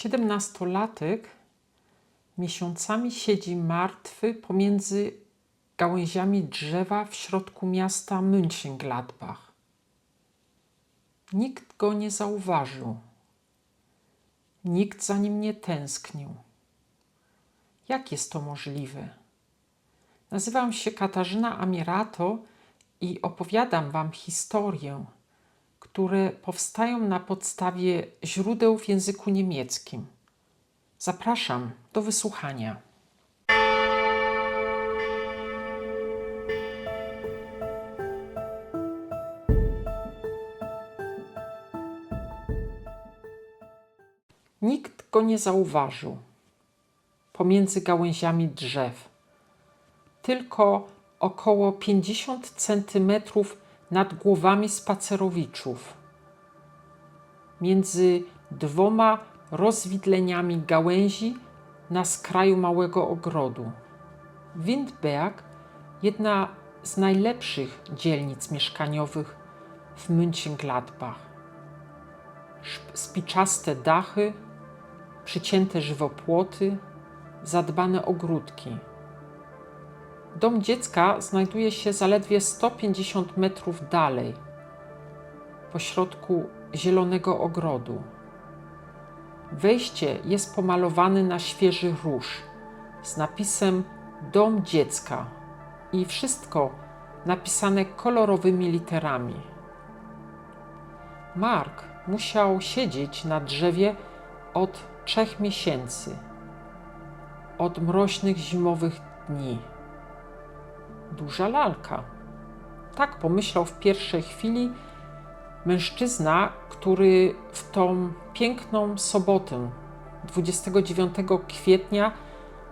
Siedemnastolatek miesiącami siedzi martwy pomiędzy gałęziami drzewa w środku miasta Mönchengladbach. Nikt go nie zauważył. Nikt za nim nie tęsknił. Jak jest to możliwe? Nazywam się Katarzyna Amirato i opowiadam Wam historię, które powstają na podstawie źródeł w języku niemieckim. Zapraszam do wysłuchania. Nikt go nie zauważył pomiędzy gałęziami drzew. Tylko około 50 centymetrów nad głowami spacerowiczów. Między dwoma rozwidleniami gałęzi na skraju małego ogrodu. Windberg, jedna z najlepszych dzielnic mieszkaniowych w Mönchengladbach. Spiczaste dachy, przycięte żywopłoty, zadbane ogródki. Dom dziecka znajduje się zaledwie 150 metrów dalej, pośrodku zielonego ogrodu. Wejście jest pomalowane na świeży róż z napisem Dom dziecka i wszystko napisane kolorowymi literami. Mark musiał siedzieć na drzewie od trzech miesięcy, od mroźnych zimowych dni. Duża lalka. Tak pomyślał w pierwszej chwili mężczyzna, który w tą piękną sobotę 29 kwietnia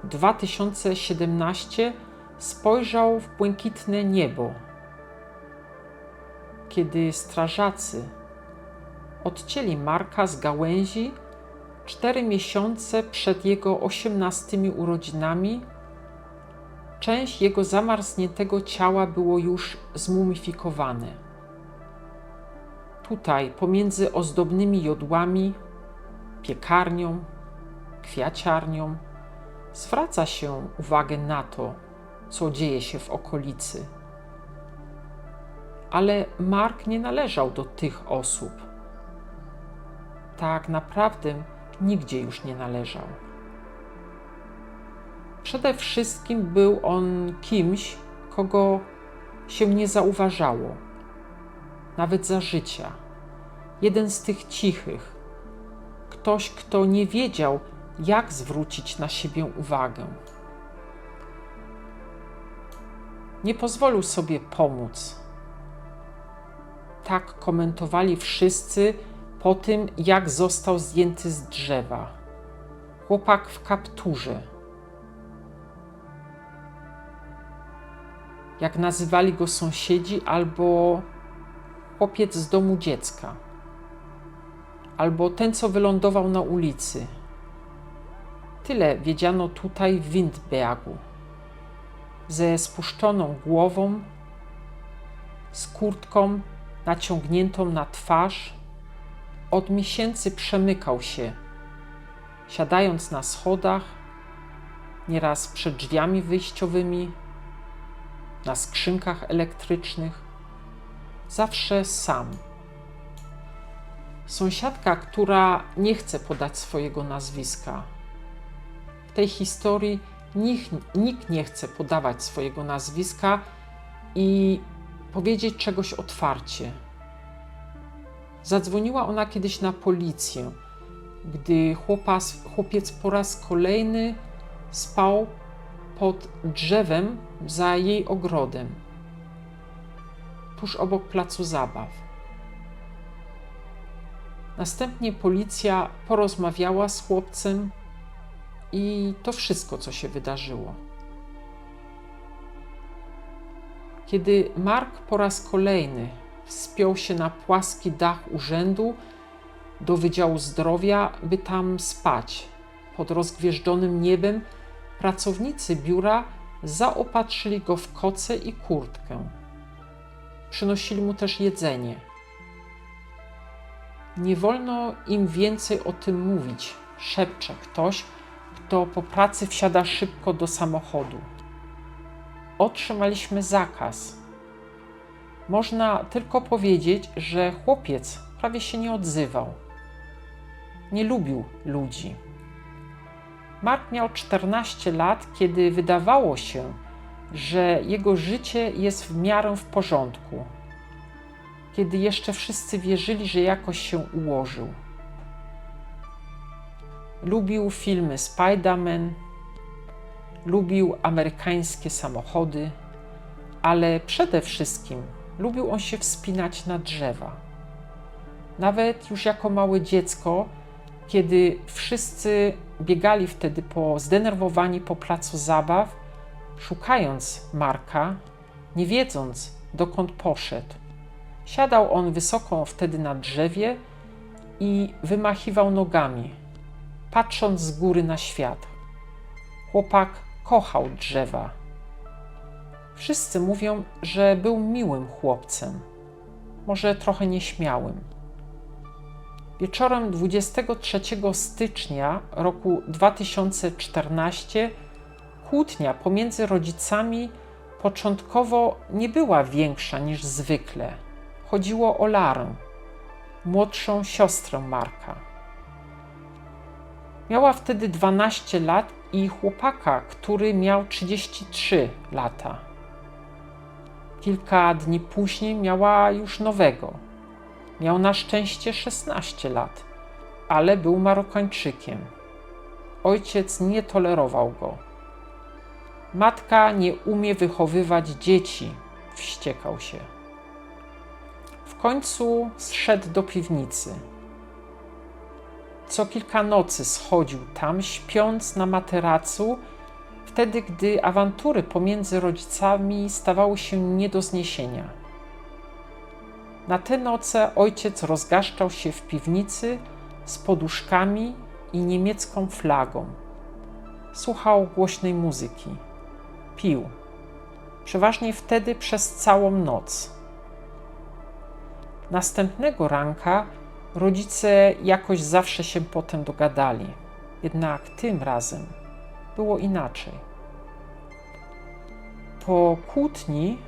2017 spojrzał w błękitne niebo. Kiedy strażacy odcięli Marka z gałęzi cztery miesiące przed jego osiemnastymi urodzinami, część jego zamarzniętego ciała było już zmumifikowane. Tutaj, pomiędzy ozdobnymi jodłami, piekarnią, kwiaciarnią, zwraca się uwagę na to, co dzieje się w okolicy. Ale Mark nie należał do tych osób. Tak naprawdę nigdzie już nie należał. Przede wszystkim był on kimś, kogo się nie zauważało, nawet za życia. Jeden z tych cichych, ktoś, kto nie wiedział, jak zwrócić na siebie uwagę. Nie pozwolił sobie pomóc. Tak komentowali wszyscy po tym, jak został zdjęty z drzewa. Chłopak w kapturze. Jak nazywali go sąsiedzi, albo chłopiec z domu dziecka, albo ten, co wylądował na ulicy. Tyle wiedziano tutaj w Windbergu. Ze spuszczoną głową, z kurtką naciągniętą na twarz, od miesięcy przemykał się, siadając na schodach, nieraz przed drzwiami wyjściowymi, na skrzynkach elektrycznych, zawsze sam. Sąsiadka, która nie chce podać swojego nazwiska. W tej historii nikt, nikt nie chce podawać swojego nazwiska i powiedzieć czegoś otwarcie. Zadzwoniła ona kiedyś na policję, gdy chłopas, chłopiec po raz kolejny spał pod drzewem za jej ogrodem, tuż obok placu zabaw. Następnie policja porozmawiała z chłopcem i to wszystko, co się wydarzyło. Kiedy Mark po raz kolejny wspiął się na płaski dach urzędu do Wydziału Zdrowia, by tam spać. Pod rozgwieżdżonym niebem pracownicy biura zaopatrzyli go w koce i kurtkę. Przynosili mu też jedzenie. Nie wolno im więcej o tym mówić, szepcze ktoś, kto po pracy wsiada szybko do samochodu. Otrzymaliśmy zakaz. Można tylko powiedzieć, że chłopiec prawie się nie odzywał. Nie lubił ludzi. Mark miał 14 lat, kiedy wydawało się, że jego życie jest w miarę w porządku. Kiedy jeszcze wszyscy wierzyli, że jakoś się ułożył. Lubił filmy Spider-Man, lubił amerykańskie samochody, ale przede wszystkim lubił on się wspinać na drzewa. Nawet już jako małe dziecko, kiedy wszyscy biegali wtedy po zdenerwowani po placu zabaw, szukając Marka, nie wiedząc dokąd poszedł. Siadał on wysoko wtedy na drzewie i wymachiwał nogami, patrząc z góry na świat. Chłopak kochał drzewa. Wszyscy mówią, że był miłym chłopcem, może trochę nieśmiałym. Wieczorem 23 stycznia roku 2014 kłótnia pomiędzy rodzicami początkowo nie była większa niż zwykle. Chodziło o Larę, młodszą siostrę Marka. Miała wtedy 12 lat i chłopaka, który miał 33 lata. Kilka dni później miała już nowego. Miał na szczęście 16 lat, ale był Marokańczykiem. Ojciec nie tolerował go. Matka nie umie wychowywać dzieci, wściekał się. W końcu zszedł do piwnicy. Co kilka nocy schodził tam, śpiąc na materacu, wtedy gdy awantury pomiędzy rodzicami stawały się nie do zniesienia. Na te noce ojciec rozgaszczał się w piwnicy z poduszkami i niemiecką flagą. Słuchał głośnej muzyki. Pił. Przeważnie wtedy przez całą noc. Następnego ranka rodzice jakoś zawsze się potem dogadali. Jednak tym razem było inaczej. Po kłótni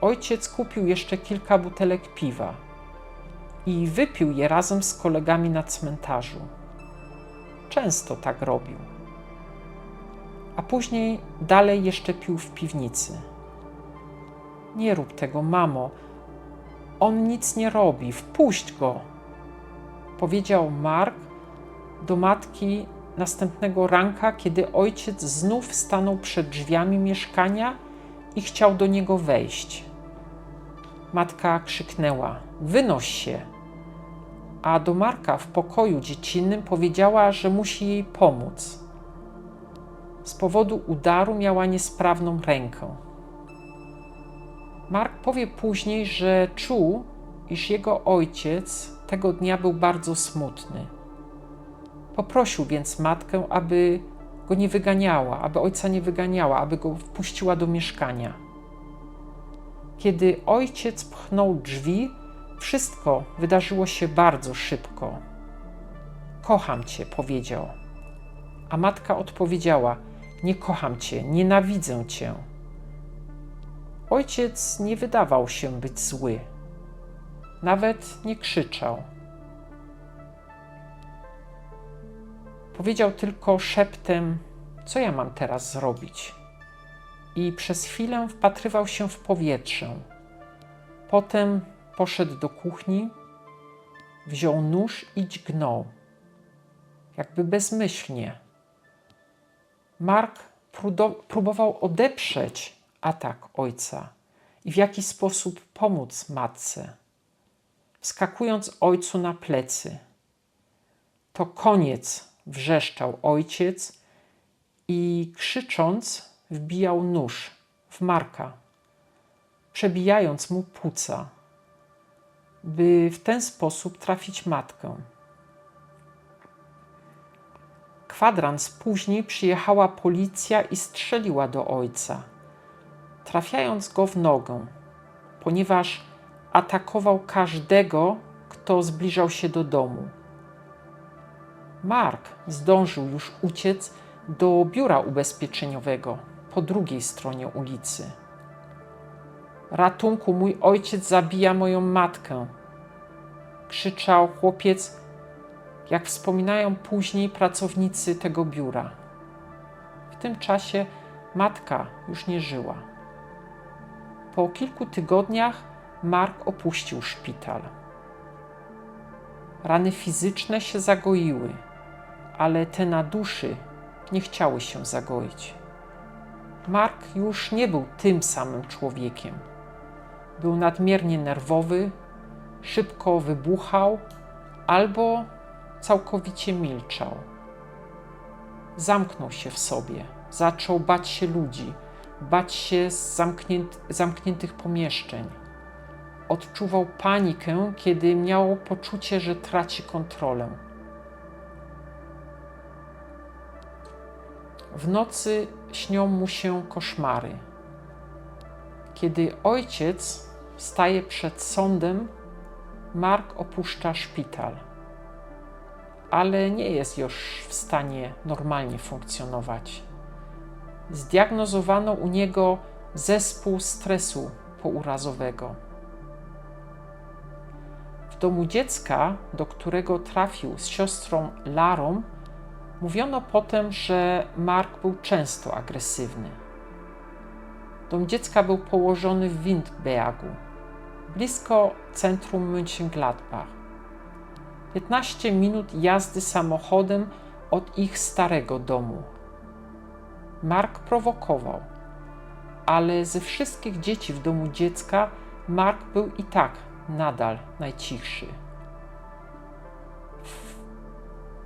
ojciec kupił jeszcze kilka butelek piwa i wypił je razem z kolegami na cmentarzu. Często tak robił. A później dalej jeszcze pił w piwnicy. Nie rób tego, mamo. On nic nie robi, wpuść go, powiedział Mark do matki następnego ranka, kiedy ojciec znów stanął przed drzwiami mieszkania i chciał do niego wejść. Matka krzyknęła: Wynoś się! A do Marka w pokoju dziecinnym powiedziała, że musi jej pomóc. Z powodu udaru miała niesprawną rękę. Mark powie później, że czuł, iż jego ojciec tego dnia był bardzo smutny. Poprosił więc matkę, aby go nie wyganiała, aby ojca nie wyganiała, aby go wpuściła do mieszkania. Kiedy ojciec pchnął drzwi, wszystko wydarzyło się bardzo szybko. Kocham cię, powiedział. A matka odpowiedziała: Nie kocham cię, nienawidzę cię. Ojciec nie wydawał się być zły. Nawet nie krzyczał. Powiedział tylko szeptem: Co ja mam teraz zrobić? I przez chwilę wpatrywał się w powietrze. Potem poszedł do kuchni, wziął nóż i dźgnął, jakby bezmyślnie. Mark próbował odeprzeć atak ojca i w jakiś sposób pomóc matce, wskakując ojcu na plecy. To koniec, wrzeszczał ojciec i krzycząc wbijał nóż w Marka, przebijając mu płuca, by w ten sposób trafić matkę. Kwadrans później przyjechała policja i strzeliła do ojca, trafiając go w nogę, ponieważ atakował każdego, kto zbliżał się do domu. Mark zdążył już uciec do biura ubezpieczeniowego po drugiej stronie ulicy. Ratunku, mój ojciec zabija moją matkę! krzyczał chłopiec, jak wspominają później pracownicy tego biura. W tym czasie matka już nie żyła. Po kilku tygodniach Mark opuścił szpital. Rany fizyczne się zagoiły, ale te na duszy nie chciały się zagoić. Mark już nie był tym samym człowiekiem. Był nadmiernie nerwowy, szybko wybuchał albo całkowicie milczał. Zamknął się w sobie, zaczął bać się ludzi, bać się z zamknięt, zamkniętych pomieszczeń. Odczuwał panikę, kiedy miał poczucie, że traci kontrolę. W nocy śnią mu się koszmary. Kiedy ojciec staje przed sądem, Mark opuszcza szpital, ale nie jest już w stanie normalnie funkcjonować. Zdiagnozowano u niego zespół stresu pourazowego. W domu dziecka, do którego trafił z siostrą Larą, mówiono potem, że Mark był często agresywny. Dom dziecka był położony w Windbergu, blisko centrum Mönchengladbach. 15 minut jazdy samochodem od ich starego domu. Mark prowokował, ale ze wszystkich dzieci w domu dziecka Mark był i tak nadal najcichszy.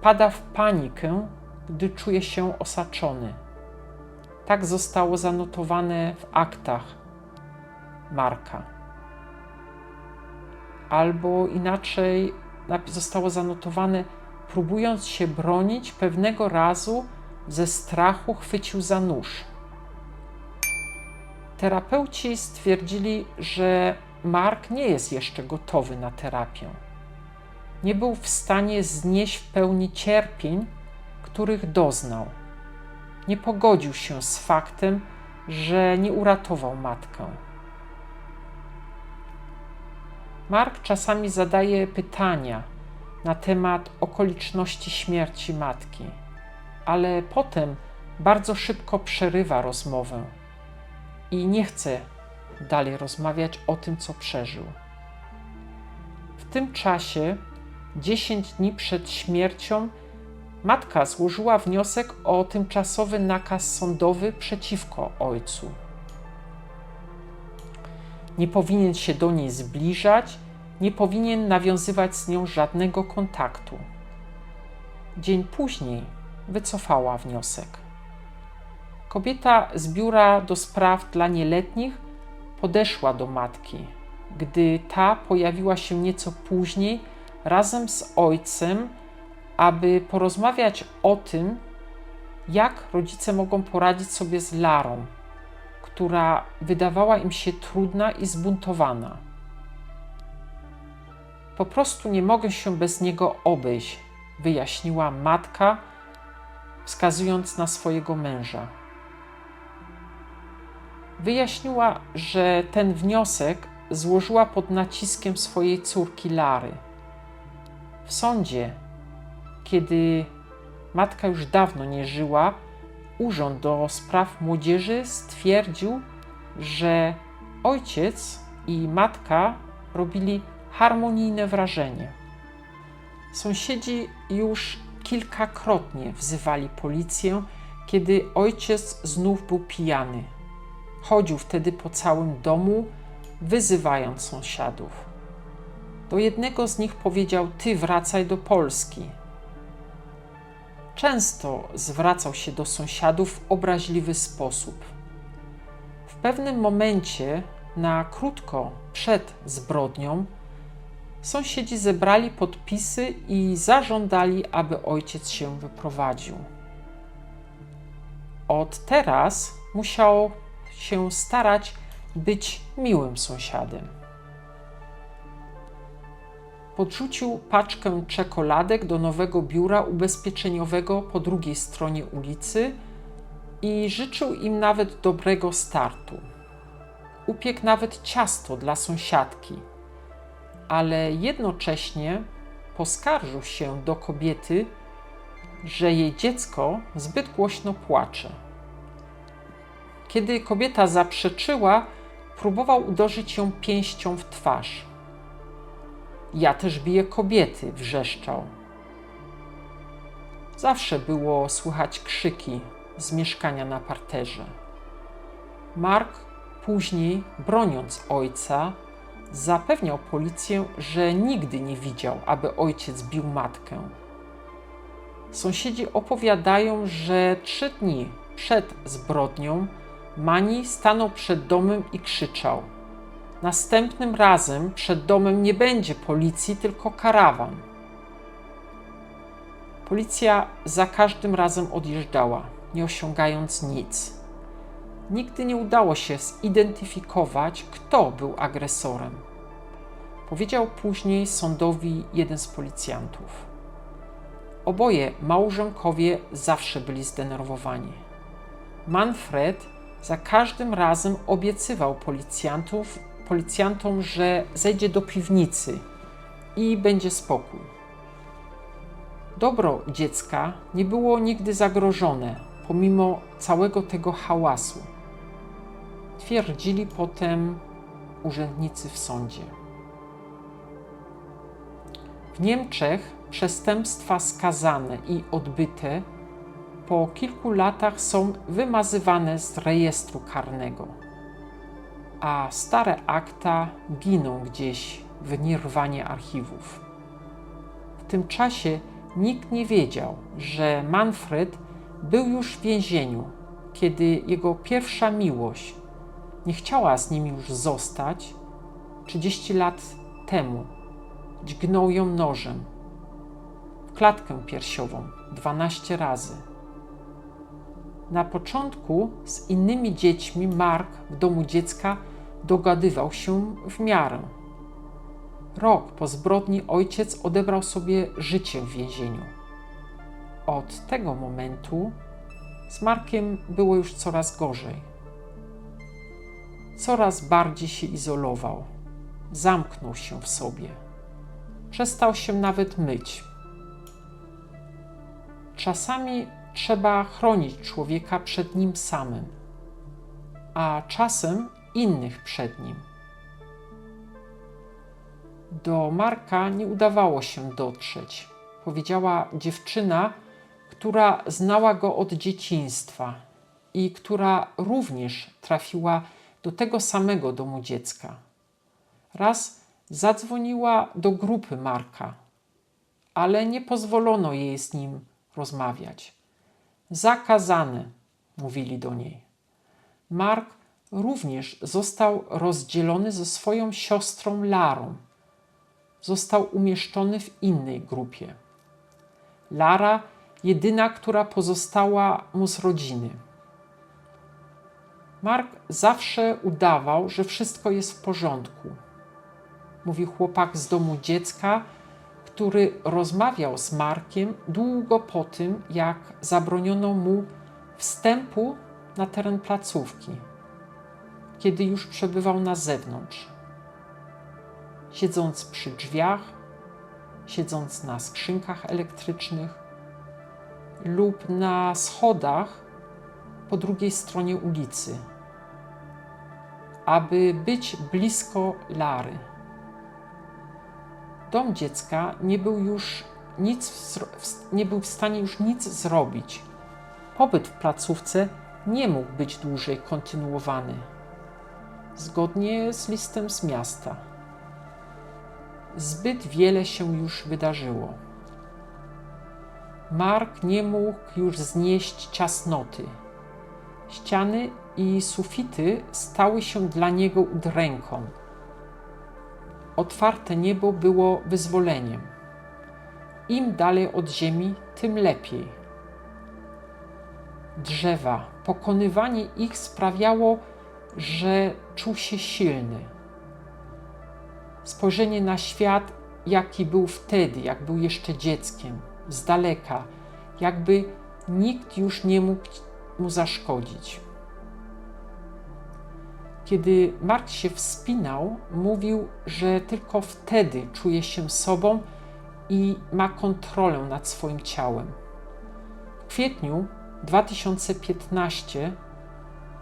Pada w panikę, gdy czuje się osaczony. Tak zostało zanotowane w aktach Marka albo inaczej zostało zanotowane, próbując się bronić, pewnego razu ze strachu chwycił za nóż. Terapeuci stwierdzili, że Mark nie jest jeszcze gotowy na terapię. Nie był w stanie znieść w pełni cierpień, których doznał. Nie pogodził się z faktem, że nie uratował matkę. Mark czasami zadaje pytania na temat okoliczności śmierci matki, ale potem bardzo szybko przerywa rozmowę i nie chce dalej rozmawiać o tym, co przeżył. W tym czasie, 10 dni przed śmiercią, matka złożyła wniosek o tymczasowy nakaz sądowy przeciwko ojcu nie powinien się do niej zbliżać, nie powinien nawiązywać z nią żadnego kontaktu. Dzień później wycofała wniosek. Kobieta z biura do spraw dla nieletnich podeszła do matki, gdy ta pojawiła się nieco później razem z ojcem, aby porozmawiać o tym, jak rodzice mogą poradzić sobie z Larą, która wydawała im się trudna i zbuntowana. Po prostu nie mogę się bez niego obejść, wyjaśniła matka, wskazując na swojego męża. Wyjaśniła, że ten wniosek złożyła pod naciskiem swojej córki Lary. W sądzie, kiedy matka już dawno nie żyła, Urząd do Spraw Młodzieży stwierdził, że ojciec i matka robili harmonijne wrażenie. Sąsiedzi już kilkakrotnie wzywali policję, kiedy ojciec znów był pijany. Chodził wtedy po całym domu, wyzywając sąsiadów. Do jednego z nich powiedział: Ty wracaj do Polski. Często zwracał się do sąsiadów w obraźliwy sposób. W pewnym momencie, na krótko przed zbrodnią, sąsiedzi zebrali podpisy i zażądali, aby ojciec się wyprowadził. Od teraz musiał się starać być miłym sąsiadem. Podrzucił paczkę czekoladek do nowego biura ubezpieczeniowego po drugiej stronie ulicy i życzył im nawet dobrego startu. Upiekł nawet ciasto dla sąsiadki, ale jednocześnie poskarżył się do kobiety, że jej dziecko zbyt głośno płacze. Kiedy kobieta zaprzeczyła, próbował uderzyć ją pięścią w twarz. Ja też biję kobiety, wrzeszczał. Zawsze było słychać krzyki z mieszkania na parterze. Mark później, broniąc ojca, zapewniał policję, że nigdy nie widział, aby ojciec bił matkę. Sąsiedzi opowiadają, że trzy dni przed zbrodnią Mani stanął przed domem i krzyczał: Następnym razem przed domem nie będzie policji, tylko karawan. Policja za każdym razem odjeżdżała, nie osiągając nic. Nigdy nie udało się zidentyfikować, kto był agresorem. Powiedział później sądowi jeden z policjantów. Oboje małżonkowie zawsze byli zdenerwowani. Manfred za każdym razem obiecywał policjantów, policjantom, że zejdzie do piwnicy i będzie spokój. Dobro dziecka nie było nigdy zagrożone, pomimo całego tego hałasu. Twierdzili potem urzędnicy w sądzie. W Niemczech przestępstwa skazane i odbyte po kilku latach są wymazywane z rejestru karnego, a stare akta giną gdzieś w nirwanie archiwów. W tym czasie nikt nie wiedział, że Manfred był już w więzieniu, kiedy jego pierwsza miłość nie chciała z nim już zostać 30 lat temu. Dźgnął ją nożem w klatkę piersiową 12 razy. Na początku z innymi dziećmi Mark w domu dziecka dogadywał się w miarę. Rok po zbrodni ojciec odebrał sobie życie w więzieniu. Od tego momentu z Markiem było już coraz gorzej. Coraz bardziej się izolował, zamknął się w sobie. Przestał się nawet myć. Czasami trzeba chronić człowieka przed nim samym, a czasem innych przed nim. Do Marka nie udawało się dotrzeć, powiedziała dziewczyna, która znała go od dzieciństwa i która również trafiła do tego samego domu dziecka. Raz zadzwoniła do grupy Marka, ale nie pozwolono jej z nim rozmawiać. Zakazane, mówili do niej. Mark również został rozdzielony ze swoją siostrą Larą. Został umieszczony w innej grupie. Lara, jedyna, która pozostała mu z rodziny. Mark zawsze udawał, że wszystko jest w porządku. Mówi chłopak z domu dziecka, który rozmawiał z Markiem długo po tym, jak zabroniono mu wstępu na teren placówki, kiedy już przebywał na zewnątrz. Siedząc przy drzwiach, siedząc na skrzynkach elektrycznych lub na schodach po drugiej stronie ulicy, aby być blisko Lary dom dziecka nie był już nic, nie był w stanie już nic zrobić. Pobyt w placówce nie mógł być dłużej kontynuowany. Zgodnie z listem z miasta. Zbyt wiele się już wydarzyło. Mark nie mógł już znieść ciasnoty. Ściany i sufity stały się dla niego udręką otwarte niebo było wyzwoleniem. Im dalej od ziemi, tym lepiej. Drzewa, pokonywanie ich sprawiało, że czuł się silny. Spojrzenie na świat jaki był wtedy, jak był jeszcze dzieckiem, z daleka, jakby nikt już nie mógł mu zaszkodzić. Kiedy Mark się wspinał, mówił, że tylko wtedy czuje się sobą i ma kontrolę nad swoim ciałem. W kwietniu 2015,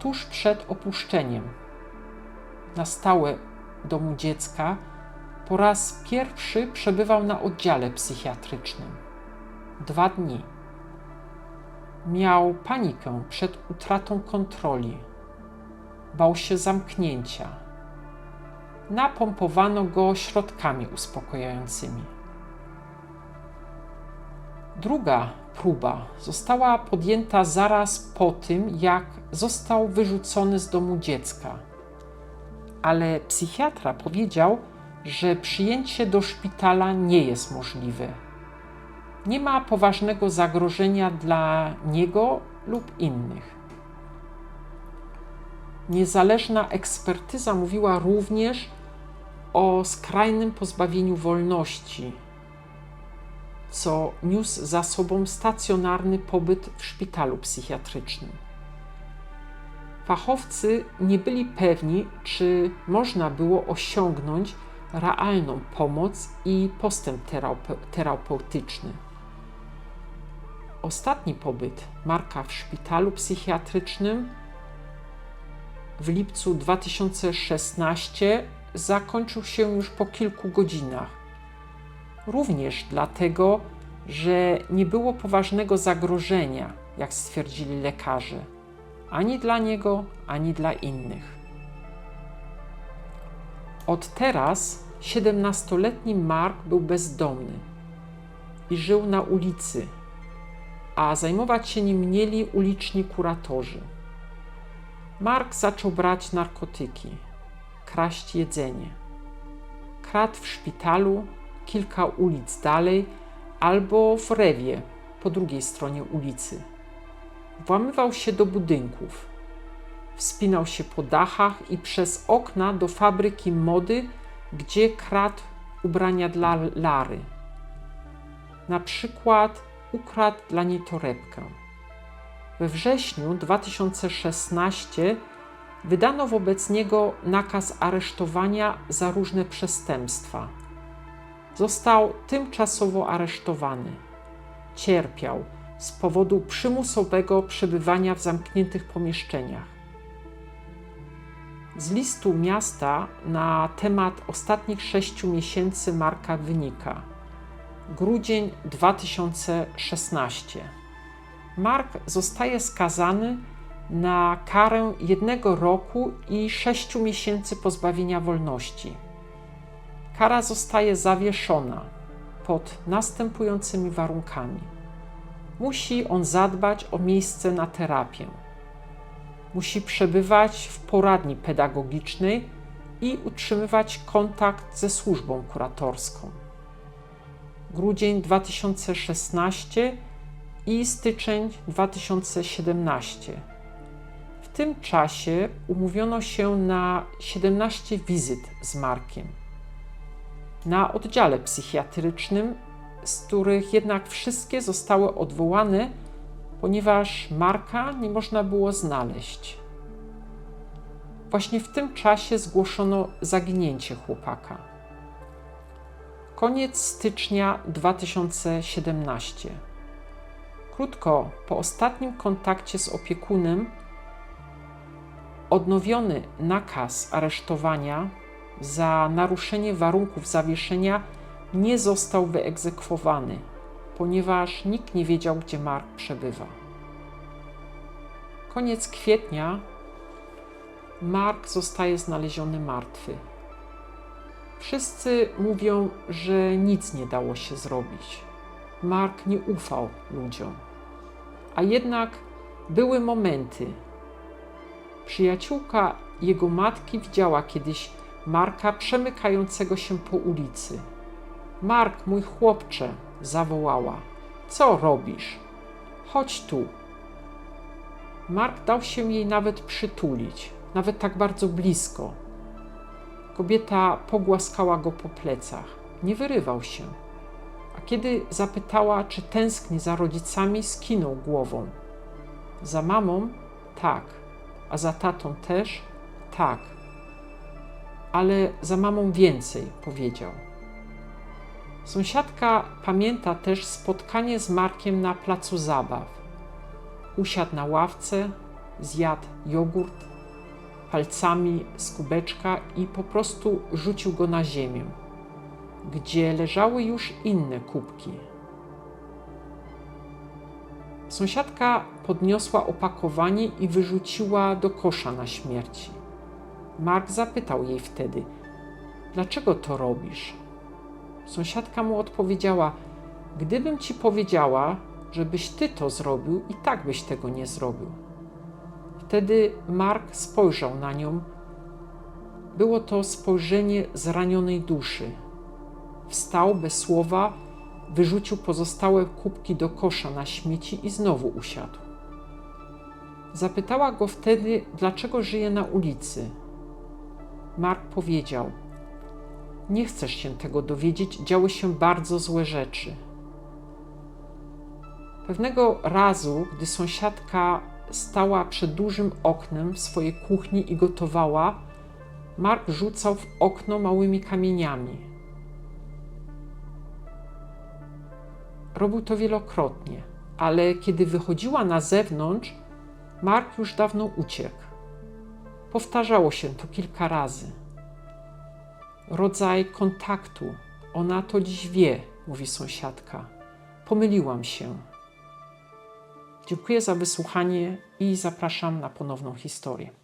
tuż przed opuszczeniem na stałe domu dziecka, po raz pierwszy przebywał na oddziale psychiatrycznym. Dwa dni. Miał panikę przed utratą kontroli. Bał się zamknięcia. Napompowano go środkami uspokajającymi. Druga próba została podjęta zaraz po tym, jak został wyrzucony z domu dziecka. Ale psychiatra powiedział, że przyjęcie do szpitala nie jest możliwe. Nie ma poważnego zagrożenia dla niego lub innych. Niezależna ekspertyza mówiła również o skrajnym pozbawieniu wolności, co niósł za sobą stacjonarny pobyt w szpitalu psychiatrycznym. Fachowcy nie byli pewni, czy można było osiągnąć realną pomoc i postęp terapeutyczny. Ostatni pobyt Marka w szpitalu psychiatrycznym w lipcu 2016 zakończył się już po kilku godzinach. Również dlatego, że nie było poważnego zagrożenia, jak stwierdzili lekarze, ani dla niego, ani dla innych. Od teraz 17-letni Mark był bezdomny i żył na ulicy, a zajmować się nim mieli uliczni kuratorzy. Mark zaczął brać narkotyki, kraść jedzenie. Kradł w szpitalu, kilka ulic dalej albo w rewie po drugiej stronie ulicy. Włamywał się do budynków. Wspinał się po dachach i przez okna do fabryki mody, gdzie kradł ubrania dla Lary. Na przykład ukradł dla niej torebkę. We wrześniu 2016 wydano wobec niego nakaz aresztowania za różne przestępstwa. Został tymczasowo aresztowany. Cierpiał z powodu przymusowego przebywania w zamkniętych pomieszczeniach. Z listu miasta na temat ostatnich sześciu miesięcy Marka wynika. Grudzień 2016. Mark zostaje skazany na karę jednego roku i sześciu miesięcy pozbawienia wolności. Kara zostaje zawieszona pod następującymi warunkami. Musi on zadbać o miejsce na terapię. Musi przebywać w poradni pedagogicznej i utrzymywać kontakt ze służbą kuratorską. Grudzień 2016 i styczeń 2017. W tym czasie umówiono się na 17 wizyt z Markiem. Na oddziale psychiatrycznym, z których jednak wszystkie zostały odwołane, ponieważ Marka nie można było znaleźć. Właśnie w tym czasie zgłoszono zaginięcie chłopaka. Koniec stycznia 2017. Krótko po ostatnim kontakcie z opiekunem odnowiony nakaz aresztowania za naruszenie warunków zawieszenia nie został wyegzekwowany, ponieważ nikt nie wiedział, gdzie Mark przebywa. Koniec kwietnia Mark zostaje znaleziony martwy. Wszyscy mówią, że nic nie dało się zrobić. Mark nie ufał ludziom. A jednak były momenty. Przyjaciółka jego matki widziała kiedyś Marka przemykającego się po ulicy. Mark, mój chłopcze, zawołała. Co robisz? Chodź tu. Mark dał się jej nawet przytulić, nawet tak bardzo blisko. Kobieta pogłaskała go po plecach. Nie wyrywał się. A kiedy zapytała, czy tęskni za rodzicami, skinął głową. Za mamą? Tak. A za tatą też? Tak. Ale za mamą więcej, powiedział. Sąsiadka pamięta też spotkanie z Markiem na placu zabaw. Usiadł na ławce, zjadł jogurt palcami z kubeczka i po prostu rzucił go na ziemię, gdzie leżały już inne kubki. Sąsiadka podniosła opakowanie i wyrzuciła do kosza na śmierci. Mark zapytał jej wtedy: Dlaczego to robisz? Sąsiadka mu odpowiedziała: Gdybym ci powiedziała, żebyś ty to zrobił, i tak byś tego nie zrobił. Wtedy Mark spojrzał na nią. Było to spojrzenie zranionej duszy. Wstał bez słowa, wyrzucił pozostałe kubki do kosza na śmieci i znowu usiadł. Zapytała go wtedy, dlaczego żyje na ulicy. Mark powiedział: Nie chcesz się tego dowiedzieć, działy się bardzo złe rzeczy. Pewnego razu, gdy sąsiadka stała przed dużym oknem w swojej kuchni i gotowała, Mark rzucał w okno małymi kamieniami. Robił to wielokrotnie, ale kiedy wychodziła na zewnątrz, Mark już dawno uciekł. Powtarzało się to kilka razy. Rodzaj kontaktu. Ona to dziś wie, mówi sąsiadka. Pomyliłam się. Dziękuję za wysłuchanie i zapraszam na ponowną historię.